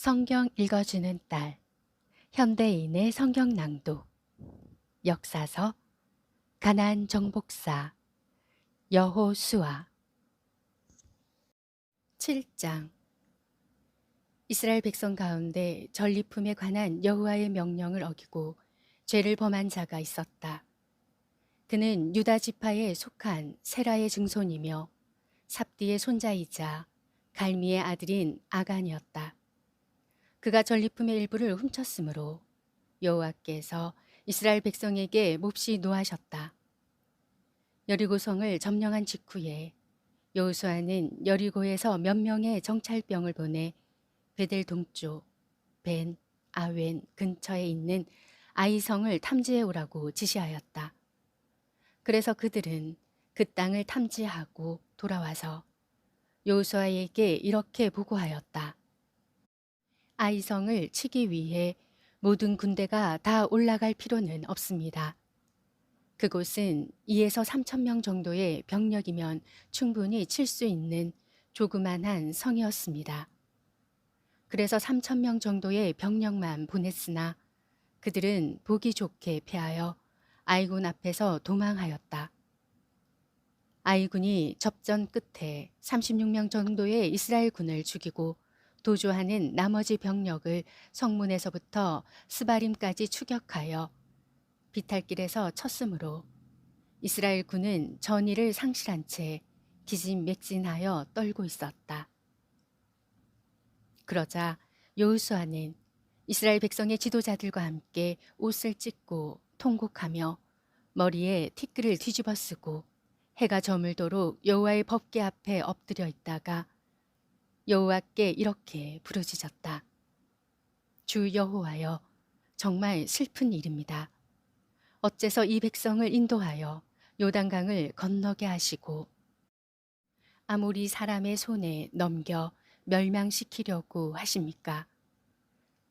성경 읽어주는 딸 현대인의 성경 낭독 역사서 가나안 정복사 여호수아 7장 이스라엘 백성 가운데 전리품에 관한 여호와의 명령을 어기고 죄를 범한 자가 있었다. 그는 유다 지파에 속한 세라의 증손이며 삽디의 손자이자 갈미의 아들인 아간이었다. 그가 전리품의 일부를 훔쳤으므로 여호와께서 이스라엘 백성에게 몹시 노하셨다. 여리고성을 점령한 직후에 여호수아는 여리고에서 몇 명의 정찰병을 보내 베델 동쪽 벤 아웬 근처에 있는 아이성을 탐지해 오라고 지시하였다. 그래서 그들은 그 땅을 탐지하고 돌아와서 여호수아에게 이렇게 보고하였다. 아이성을 치기 위해 모든 군대가 다 올라갈 필요는 없습니다. 그곳은 2에서 3천 명 정도의 병력이면 충분히 칠 수 있는 조그만한 성이었습니다. 그래서 3천 명 정도의 병력만 보냈으나 그들은 보기 좋게 패하여 아이군 앞에서 도망하였다. 아이군이 접전 끝에 36명 정도의 이스라엘 군을 죽이고 도주하는 나머지 병력을 성문에서부터 스바림까지 추격하여 비탈길에서 쳤으므로 이스라엘 군은 전의를 상실한 채 기진맥진하여 떨고 있었다. 그러자 여호수아는 이스라엘 백성의 지도자들과 함께 옷을 찢고 통곡하며 머리에 티끌을 뒤집어 쓰고 해가 저물도록 여호와의 법궤 앞에 엎드려 있다가 여호와께 이렇게 부르짖었다. 주 여호와여 정말 슬픈 일입니다. 어째서 이 백성을 인도하여 요단강을 건너게 하시고 아무리 사람의 손에 넘겨 멸망시키려고 하십니까?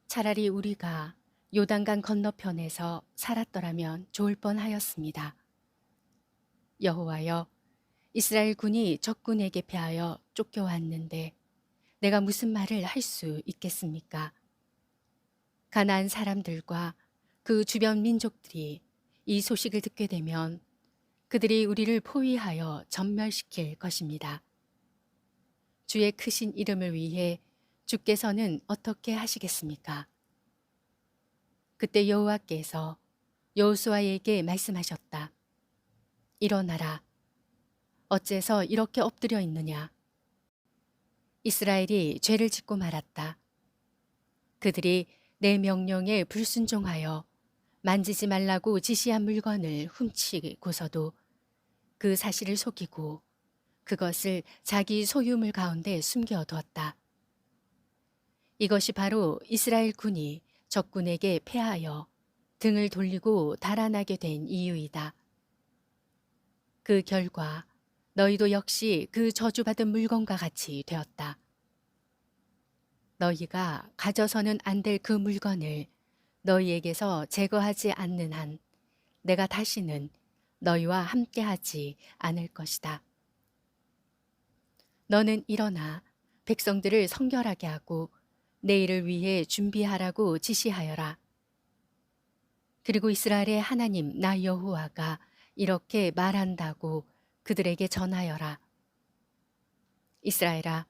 차라리 우리가 요단강 건너편에서 살았더라면 좋을 뻔하였습니다. 여호와여 이스라엘 군이 적군에게 패하여 쫓겨왔는데 내가 무슨 말을 할 수 있겠습니까? 가나안 사람들과 그 주변 민족들이 이 소식을 듣게 되면 그들이 우리를 포위하여 전멸시킬 것입니다. 주의 크신 이름을 위해 주께서는 어떻게 하시겠습니까? 그때 여호와께서 여호수아에게 말씀하셨다. 일어나라. 어째서 이렇게 엎드려 있느냐? 이스라엘이 죄를 짓고 말았다. 그들이 내 명령에 불순종하여 만지지 말라고 지시한 물건을 훔치고서도 그 사실을 속이고 그것을 자기 소유물 가운데 숨겨두었다. 이것이 바로 이스라엘 군이 적군에게 패하여 등을 돌리고 달아나게 된 이유이다. 그 결과 너희도 역시 그 저주받은 물건과 같이 되었다. 너희가 가져서는 안 될 그 물건을 너희에게서 제거하지 않는 한 내가 다시는 너희와 함께하지 않을 것이다. 너는 일어나 백성들을 성결하게 하고 내일을 위해 준비하라고 지시하여라. 그리고 이스라엘의 하나님 나 여호와가 이렇게 말한다고 그들에게 전하여라. 이스라엘아,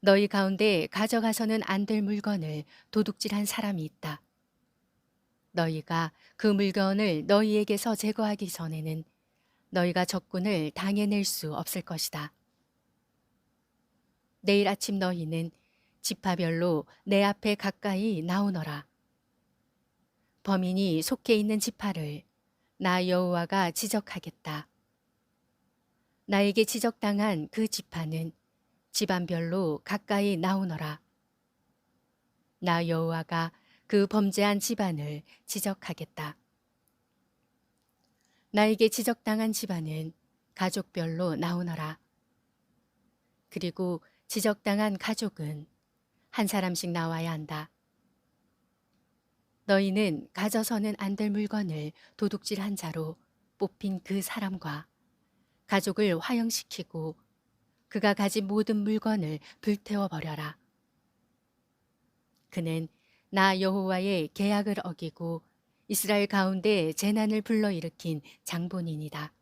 너희 가운데 가져가서는 안 될 물건을 도둑질한 사람이 있다. 너희가 그 물건을 너희에게서 제거하기 전에는 너희가 적군을 당해낼 수 없을 것이다. 내일 아침 너희는 지파별로 내 앞에 가까이 나오너라. 범인이 속해 있는 지파를 나 여호와가 지적하겠다. 나에게 지적당한 그 지파는 집안별로 가까이 나오너라. 나 여호와가 그 범죄한 집안을 지적하겠다. 나에게 지적당한 집안은 가족별로 나오너라. 그리고 지적당한 가족은 한 사람씩 나와야 한다. 너희는 가져서는 안 될 물건을 도둑질한 자로 뽑힌 그 사람과 가족을 화형시키고 그가 가진 모든 물건을 불태워 버려라. 그는 나 여호와의 계약을 어기고 이스라엘 가운데 재난을 불러일으킨 장본인이다.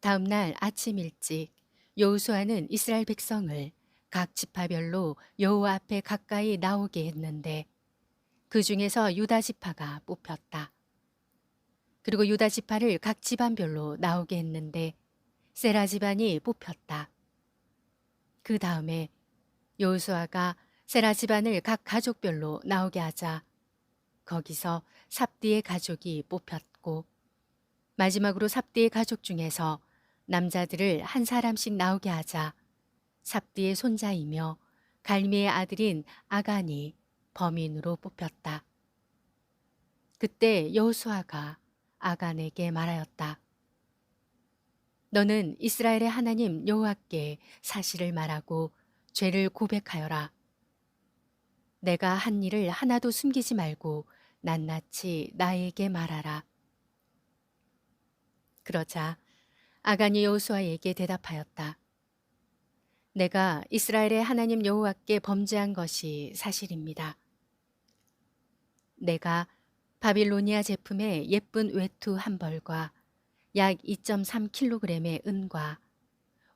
다음 날 아침 일찍 여호수아는 이스라엘 백성을 각 지파별로 여호와 앞에 가까이 나오게 했는데 그 중에서 유다 지파가 뽑혔다. 그리고 유다 지파를 각 집안별로 나오게 했는데 세라 집안이 뽑혔다. 그 다음에 여호수아가 세라 집안을 각 가족별로 나오게 하자 거기서 삽디의 가족이 뽑혔고 마지막으로 삽디의 가족 중에서 남자들을 한 사람씩 나오게 하자 삽디의 손자이며 갈미의 아들인 아간이 범인으로 뽑혔다. 그때 여호수아가 아간에게 말하였다. 너는 이스라엘의 하나님 여호와께 사실을 말하고 죄를 고백하여라. 내가 한 일을 하나도 숨기지 말고 낱낱이 나에게 말하라. 그러자 아간이 여호수아에게 대답하였다. 내가 이스라엘의 하나님 여호와께 범죄한 것이 사실입니다. 내가 바빌로니아 제품의 예쁜 외투 한 벌과 약 2.3kg의 은과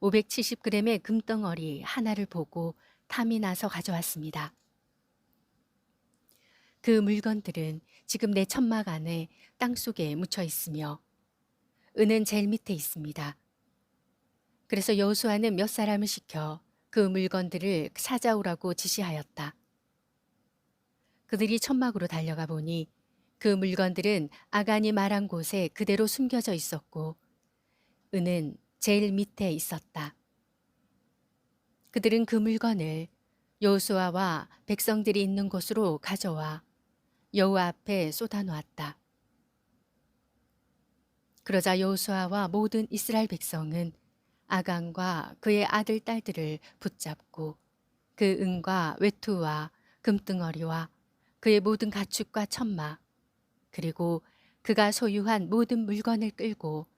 570g의 금덩어리 하나를 보고 탐이 나서 가져왔습니다. 그 물건들은 지금 내 천막 안에 땅 속에 묻혀 있으며 은은 제일 밑에 있습니다. 그래서 여호수아는 몇 사람을 시켜 그 물건들을 찾아오라고 지시하였다. 그들이 천막으로 달려가 보니 그 물건들은 아간이 말한 곳에 그대로 숨겨져 있었고 은은 제일 밑에 있었다. 그들은 그 물건을 여호수아와 백성들이 있는 곳으로 가져와 여호와 앞에 쏟아놓았다. 그러자 여호수아와 모든 이스라엘 백성은 아간과 그의 아들 딸들을 붙잡고 그 은과 외투와 금등어리와 그의 모든 가축과 천막 그리고 그가 소유한 모든 물건을 끌고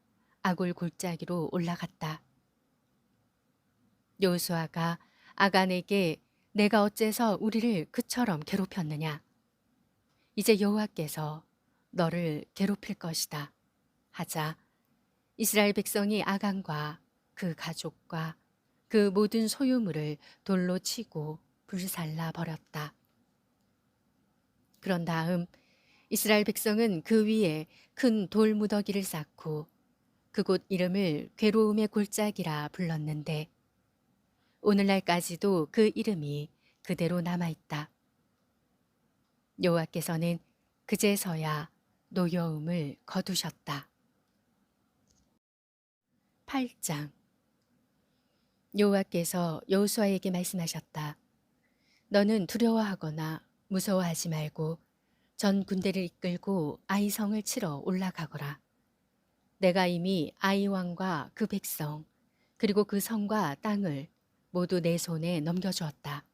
아굴 골짜기로 올라갔다. 여호수아가 아간에게 내가 어째서 우리를 그처럼 괴롭혔느냐? 이제 여호와께서 너를 괴롭힐 것이다. 하자 이스라엘 백성이 아간과 그 가족과 그 모든 소유물을 돌로 치고 불살라 버렸다. 그런 다음 이스라엘 백성은 그 위에 큰 돌 무더기를 쌓고 그곳 이름을 괴로움의 골짜기라 불렀는데 오늘날까지도 그 이름이 그대로 남아 있다. 여호와께서는 그제서야 노여움을 거두셨다. 8장 여호와께서 여호수아에게 말씀하셨다. 너는 두려워하거나 무서워하지 말고 전 군대를 이끌고 아이성을 치러 올라가거라. 내가 이미 아이 왕과 그 백성 그리고 그 성과 땅을 모두 내 손에 넘겨주었다.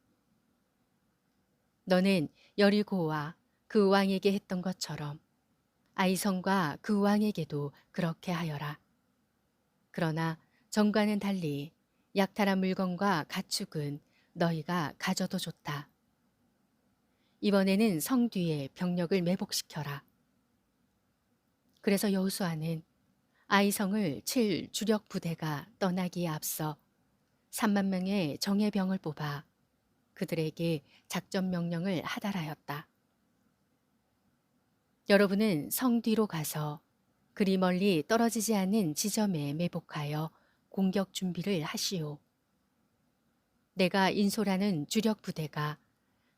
너는 여리고와 그 왕에게 했던 것처럼 아이성과 그 왕에게도 그렇게 하여라. 그러나 정과는 달리 약탈한 물건과 가축은 너희가 가져도 좋다. 이번에는 성 뒤에 병력을 매복시켜라. 그래서 여호수아는 아이성을 칠 주력 부대가 떠나기에 앞서 3만 명의 정예병을 뽑아 그들에게 작전 명령을 하달하였다. 여러분은 성 뒤로 가서 그리 멀리 떨어지지 않은 지점에 매복하여 공격 준비를 하시오. 내가 인솔하는 주력 부대가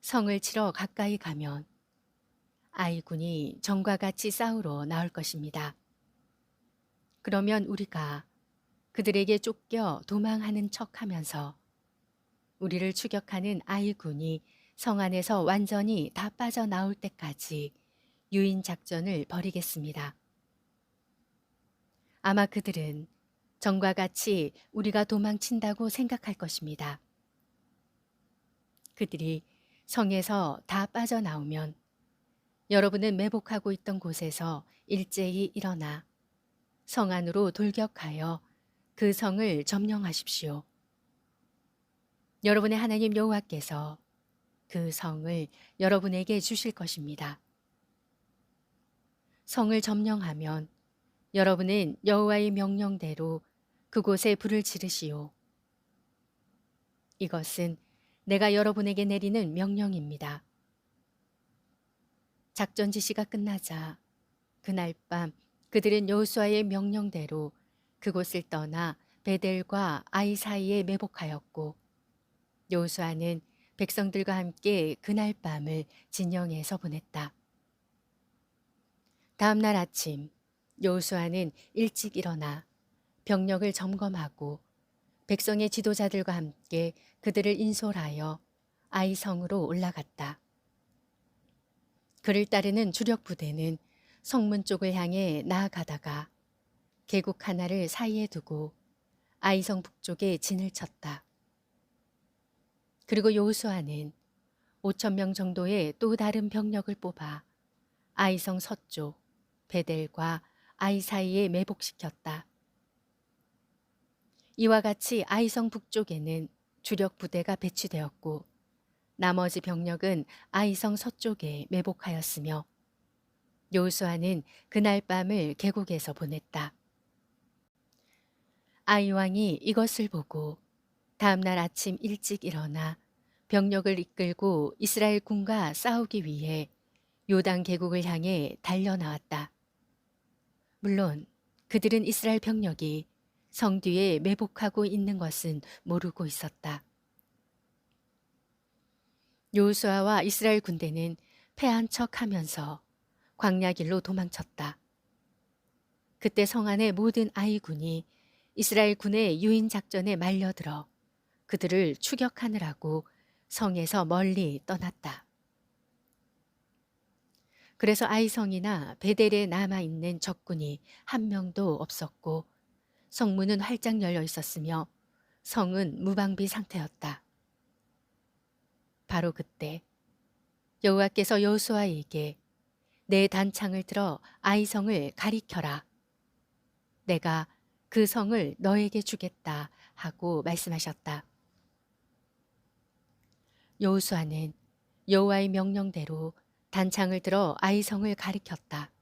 성을 치러 가까이 가면 아이군이 정과 같이 싸우러 나올 것입니다. 그러면 우리가 그들에게 쫓겨 도망하는 척 하면서 우리를 추격하는 아이군이 성 안에서 완전히 다 빠져나올 때까지 유인 작전을 벌이겠습니다. 아마 그들은 전과 같이 우리가 도망친다고 생각할 것입니다. 그들이 성에서 다 빠져나오면 여러분은 매복하고 있던 곳에서 일제히 일어나 성 안으로 돌격하여 그 성을 점령하십시오. 여러분의 하나님 여호와께서 그 성을 여러분에게 주실 것입니다. 성을 점령하면 여러분은 여호와의 명령대로 그곳에 불을 지르시오. 이것은 내가 여러분에게 내리는 명령입니다. 작전 지시가 끝나자 그날 밤 그들은 여호수아의 명령대로 그곳을 떠나 베델과 아이 사이에 매복하였고 여호수아는 백성들과 함께 그날 밤을 진영에서 보냈다. 다음 날 아침 여호수아는 일찍 일어나 병력을 점검하고 백성의 지도자들과 함께 그들을 인솔하여 아이 성으로 올라갔다. 그를 따르는 주력 부대는 성문 쪽을 향해 나아가다가 계곡 하나를 사이에 두고 아이성 북쪽에 진을 쳤다. 그리고 여호수아는 5천 명 정도의 또 다른 병력을 뽑아 아이성 서쪽 베델과 아이 사이에 매복시켰다. 이와 같이 아이성 북쪽에는 주력 부대가 배치되었고 나머지 병력은 아이성 서쪽에 매복하였으며 요수아는 그날 밤을 계곡에서 보냈다. 아이 왕이 이것을 보고 다음 날 아침 일찍 일어나 병력을 이끌고 이스라엘 군과 싸우기 위해 요단 계곡을 향해 달려 나왔다. 물론 그들은 이스라엘 병력이 성 뒤에 매복하고 있는 것은 모르고 있었다. 요수아와 이스라엘 군대는 패한 척 하면서 광야길로 도망쳤다. 그때 성 안의 모든 아이군이 이스라엘 군의 유인 작전에 말려들어 그들을 추격하느라고 성에서 멀리 떠났다. 그래서 아이성이나 베델에 남아 있는 적군이 한 명도 없었고 성문은 활짝 열려 있었으며 성은 무방비 상태였다. 바로 그때 여호와께서 여호수아에게 내 단창을 들어 아이성을 가리켜라. 내가 그 성을 너에게 주겠다 하고 말씀하셨다. 여호수아는 여호와의 명령대로 단창을 들어 아이성을 가리켰다.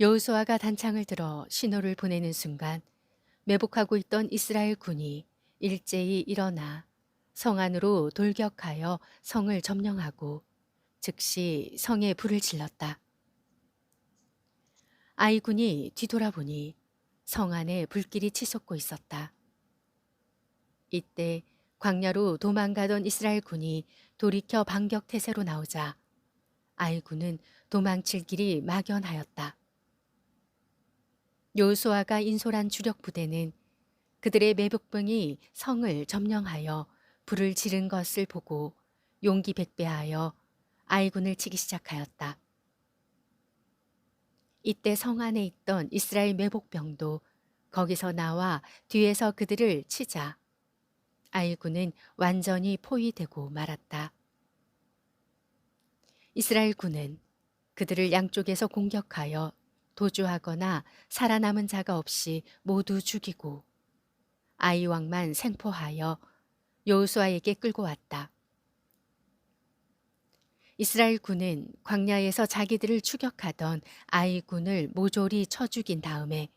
여호수아가 단창을 들어 신호를 보내는 순간 매복하고 있던 이스라엘 군이 일제히 일어나 성 안으로 돌격하여 성을 점령하고 즉시 성에 불을 질렀다. 아이군이 뒤돌아보니 성 안에 불길이 치솟고 있었다. 이때 광야로 도망가던 이스라엘 군이 돌이켜 반격 태세로 나오자 아이군은 도망칠 길이 막연하였다. 요수아가 인솔한 주력 부대는 그들의 매복병이 성을 점령하여 불을 지른 것을 보고 용기 백배하여 아이군을 치기 시작하였다. 이때 성 안에 있던 이스라엘 매복병도 거기서 나와 뒤에서 그들을 치자 아이군은 완전히 포위되고 말았다. 이스라엘 군은 그들을 양쪽에서 공격하여 도주하거나 살아남은 자가 없이 모두 죽이고 아이 왕만 생포하여 여호수아에게 끌고 왔다. 이스라엘 군은 광야에서 자기들을 추격하던 아이 군을 모조리 쳐 죽인 다음에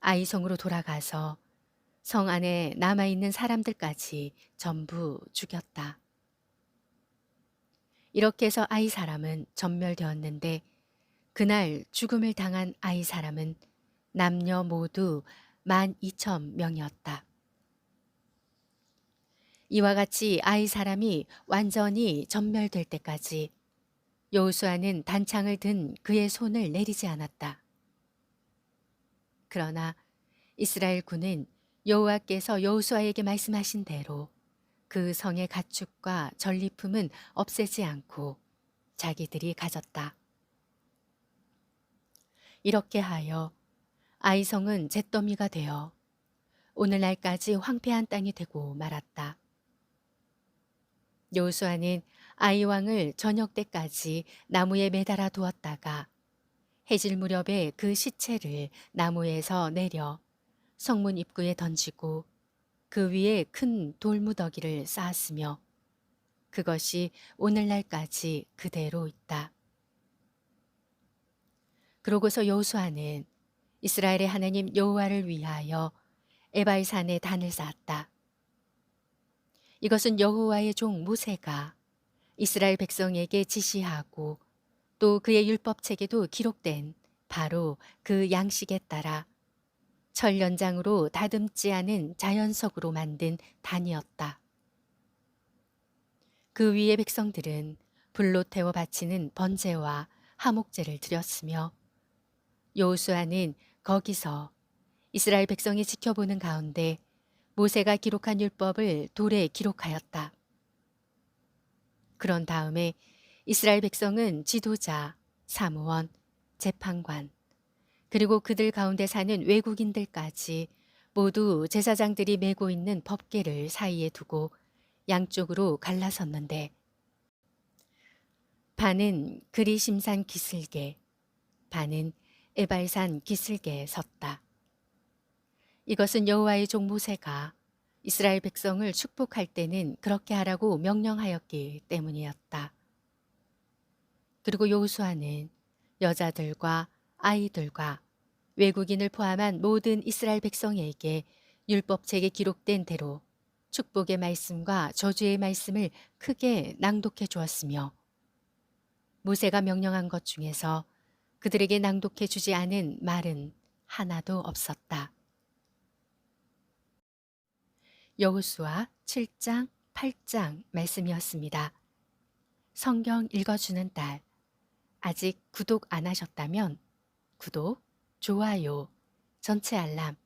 아이 성으로 돌아가서 성 안에 남아 있는 사람들까지 전부 죽였다. 이렇게 해서 아이 사람은 전멸되었는데 그날 죽음을 당한 아이 사람은 남녀 모두 만 이천 명이었다. 이와 같이 아이 사람이 완전히 전멸될 때까지 여호수아는 단창을 든 그의 손을 내리지 않았다. 그러나 이스라엘 군은 여호와께서 여호수아에게 말씀하신 대로 그 성의 가축과 전리품은 없애지 않고 자기들이 가졌다. 이렇게 하여 아이성은 잿더미가 되어 오늘날까지 황폐한 땅이 되고 말았다. 요수아는 아이 왕을 저녁 때까지 나무에 매달아 두었다가 해질 무렵에 그 시체를 나무에서 내려 성문 입구에 던지고 그 위에 큰 돌무더기를 쌓았으며 그것이 오늘날까지 그대로 있다. 그러고서 여호수아는 이스라엘의 하나님 여호와를 위하여 에바의 산에 단을 쌓았다. 이것은 여호와의 종 모세가 이스라엘 백성에게 지시하고 또 그의 율법책에도 기록된 바로 그 양식에 따라 철 연장으로 다듬지 않은 자연석으로 만든 단이었다. 그 위에 백성들은 불로 태워 바치는 번제와 하목제를 드렸으며 여호수아는 거기서 이스라엘 백성이 지켜보는 가운데 모세가 기록한 율법을 돌에 기록하였다. 그런 다음에 이스라엘 백성은 지도자, 사무원, 재판관, 그리고 그들 가운데 사는 외국인들까지 모두 제사장들이 메고 있는 법궤를 사이에 두고 양쪽으로 갈라섰는데 반은 그리 심산 기슭에 반은 에발산 기슭에 섰다. 이것은 여호와의 종 모세가 이스라엘 백성을 축복할 때는 그렇게 하라고 명령하였기 때문이었다. 그리고 여호수아는 여자들과 아이들과 외국인을 포함한 모든 이스라엘 백성에게 율법책에 기록된 대로 축복의 말씀과 저주의 말씀을 크게 낭독해 주었으며 모세가 명령한 것 중에서 그들에게 낭독해 주지 않은 말은 하나도 없었다. 여호수아 7장, 8장 말씀이었습니다. 성경 읽어주는 딸. 아직 구독 안 하셨다면 구독, 좋아요, 전체 알람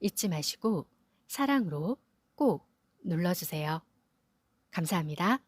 잊지 마시고 사랑으로 꼭 눌러주세요. 감사합니다.